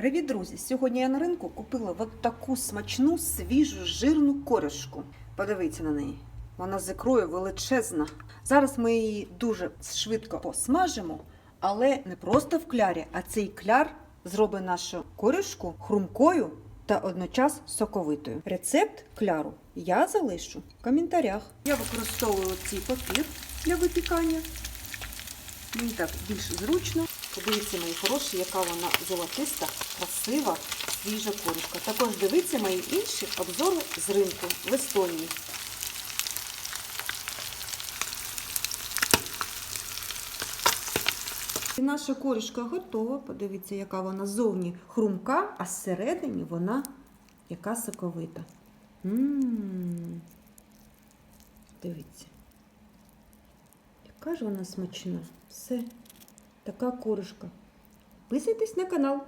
Привіт, друзі! Сьогодні я на ринку купила от таку смачну свіжу жирну коришку. Подивіться на неї. Вона з ікрою величезна. Зараз ми її дуже швидко посмажимо, але не просто в клярі, а цей кляр зробить нашу коришку хрумкою та одночас соковитою. Рецепт кляру я залишу в коментарях. Я використовую цей папір для випікання. Мені так більш зручно. Подивіться, мої хороші, яка вона золотиста, красива, свіжа корочка. Також дивіться мої інші обзори з ринку в Естонії. І наша корішка готова. Подивіться, яка вона зовні хрумка, а зсередині вона яка соковита. М-м-м. Дивіться. Яка ж вона смачна. Все. Така коришка. Підписуйтесь на канал.